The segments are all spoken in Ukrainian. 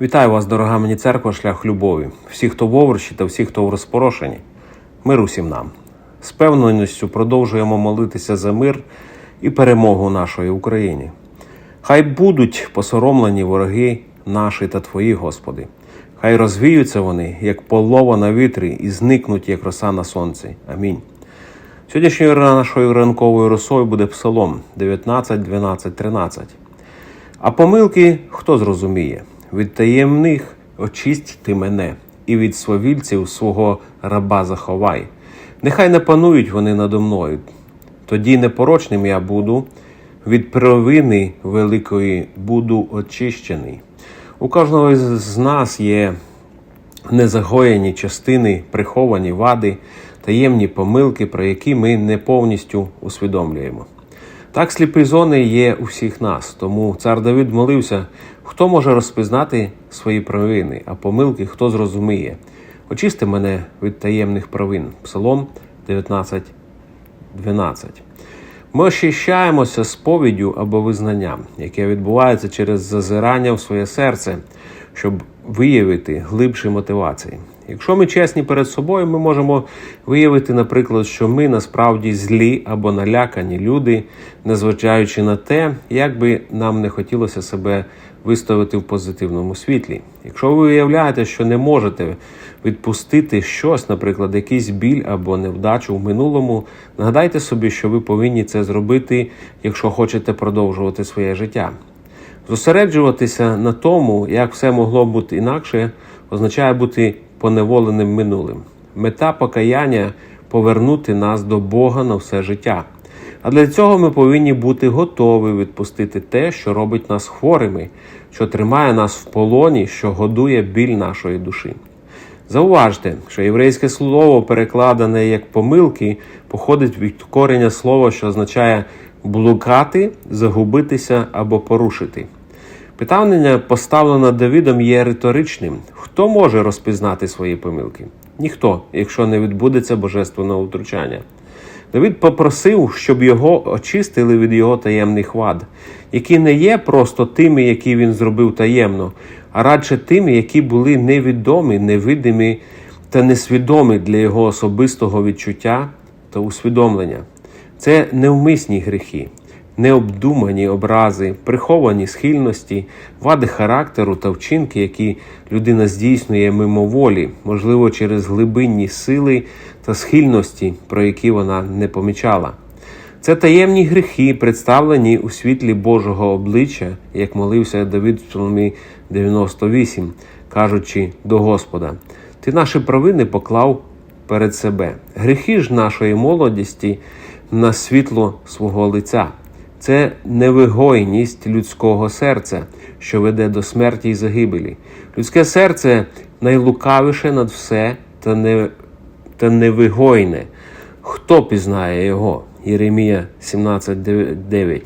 Вітаю вас, дорога мені церква, шлях любові, всі, хто в овручі та всі, хто в розпорошенні. Мир усім нам. З певненістю продовжуємо молитися за мир і перемогу нашої Україні. Хай будуть посоромлені вороги наші та Твої, Господи. Хай розвіються вони, як полова на вітрі, і зникнуть, як роса на сонці. Амінь. Сьогоднішньою нашою ранковою росою буде Псалом 19, 12, 13. А помилки хто зрозуміє? Від таємних очисть ти мене, і від свавільців свого раба заховай. Нехай не панують вони надо мною. Тоді непорочним я буду, від провини великої буду очищений. У кожного з нас є незагоєні частини, приховані вади, таємні помилки, про які ми не повністю усвідомлюємо. Так сліпі зони є у всіх нас, тому цар Давид молився, хто може розпізнати свої провини, а помилки хто зрозуміє. Очисти мене від таємних провин. Псалом 19, 12. Ми очищаємося сповіддю або визнанням, яке відбувається через зазирання в своє серце, щоб виявити глибші мотивації. Якщо ми чесні перед собою, ми можемо виявити, наприклад, що ми насправді злі або налякані люди, незважаючи на те, як би нам не хотілося себе виставити в позитивному світлі. Якщо ви виявляєте, що не можете відпустити щось, наприклад, якийсь біль або невдачу в минулому, нагадайте собі, що ви повинні це зробити, якщо хочете продовжувати своє життя. Зосереджуватися на тому, як все могло бути інакше, означає бути поневоленим минулим. Мета покаяння повернути нас до Бога на все життя. А для цього ми повинні бути готові відпустити те, що робить нас хворими, що тримає нас в полоні, що годує біль нашої душі. Зауважте, що єврейське слово, перекладене як помилки, походить від корення слова, що означає блукати, загубитися або порушити. Питання, поставлене Давидом, є риторичним. Хто може розпізнати свої помилки? Ніхто, якщо не відбудеться божественного втручання. Давид попросив, щоб його очистили від його таємних вад, які не є просто тими, які він зробив таємно, а радше тими, які були невідомі, невидимі та несвідомі для його особистого відчуття та усвідомлення. Це невмисні гріхи, необдумані образи, приховані схильності, вади характеру та вчинки, які людина здійснює мимоволі, можливо, через глибинні сили та схильності, про які вона не помічала. Це таємні гріхи, представлені у світлі Божого обличчя, як молився Давид в Псалмі 98, кажучи до Господа: Ти наші провини поклав перед себе. Гріхи ж нашої молодості на світло свого лиця. Це невигойність людського серця, що веде до смерті і загибелі. Людське серце найлукавіше над все та не, та невигойне. Хто пізнає його? Єремія 17,9.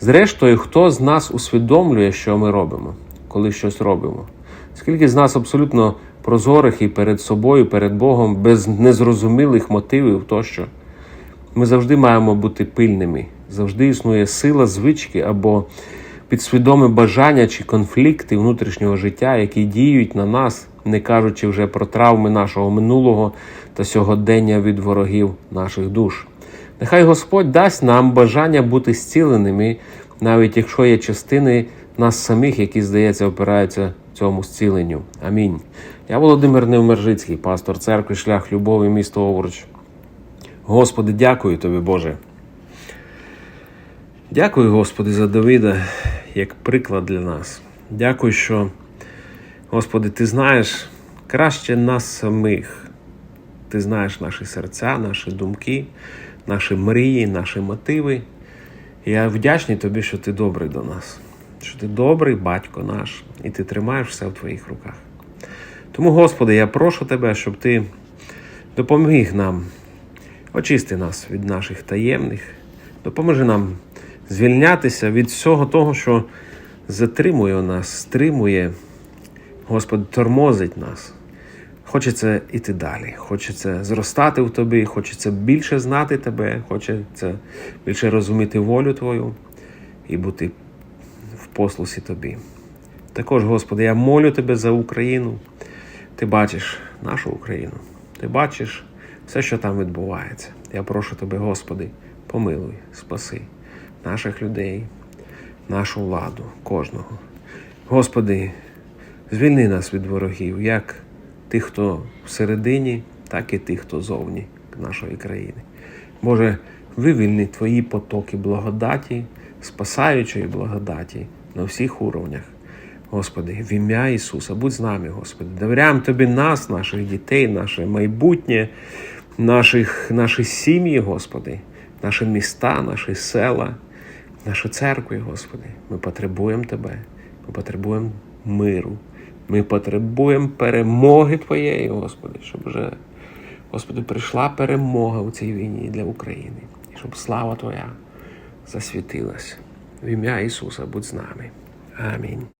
Зрештою, хто з нас усвідомлює, що ми робимо, коли щось робимо? Скільки з нас абсолютно прозорих і перед собою, перед Богом, без незрозумілих мотивів тощо? Ми завжди маємо бути пильними. Завжди існує сила звички або підсвідоме бажання чи конфлікти внутрішнього життя, які діють на нас, не кажучи вже про травми нашого минулого та сьогодення від ворогів наших душ. Нехай Господь дасть нам бажання бути зціленими, навіть якщо є частини нас самих, які, здається, опираються цьому зціленню. Амінь. Я Володимир Невмержицький, пастор церкви, шлях любові, місто Овруч. Господи, дякую тобі, Боже. Дякую, Господи, за Давида як приклад для нас. Дякую, що, Господи, Ти знаєш краще нас самих. Ти знаєш наші серця, наші думки, наші мрії, наші мотиви. Я вдячний тобі, що ти добрий до нас, що ти добрий батько наш, і ти тримаєш все в твоїх руках. Тому, Господи, я прошу тебе, щоб ти допоміг нам, очисти нас від наших таємних, допоможи нам звільнятися від всього того, що затримує нас, стримує, Господи, тормозить нас. Хочеться йти далі, хочеться зростати в тобі, хочеться більше знати тебе, хочеться більше розуміти волю Твою і бути в послусі тобі. Також, Господи, я молю Тебе за Україну. Ти бачиш нашу Україну. Ти бачиш все, що там відбувається. Я прошу Тебе, Господи, помилуй, спаси наших людей, нашу владу, кожного. Господи, звільни нас від ворогів, як тих, хто всередині, так і тих, хто зовні нашої країни. Боже, вивільни Твої потоки благодаті, спасаючої благодаті на всіх уровнях. Господи, в ім'я Ісуса, будь з нами, Господи. Довіряємо Тобі нас, наших дітей, наше майбутнє, наших, наші сім'ї, Господи, наші міста, наші села, наші церкву, Господи. Ми потребуємо Тебе, ми потребуємо миру, ми потребуємо перемоги Твоєї, Господи, щоб вже, Господи, прийшла перемога у цій війні для України, і щоб слава Твоя засвітилась. В ім'я Ісуса будь з нами. Амінь.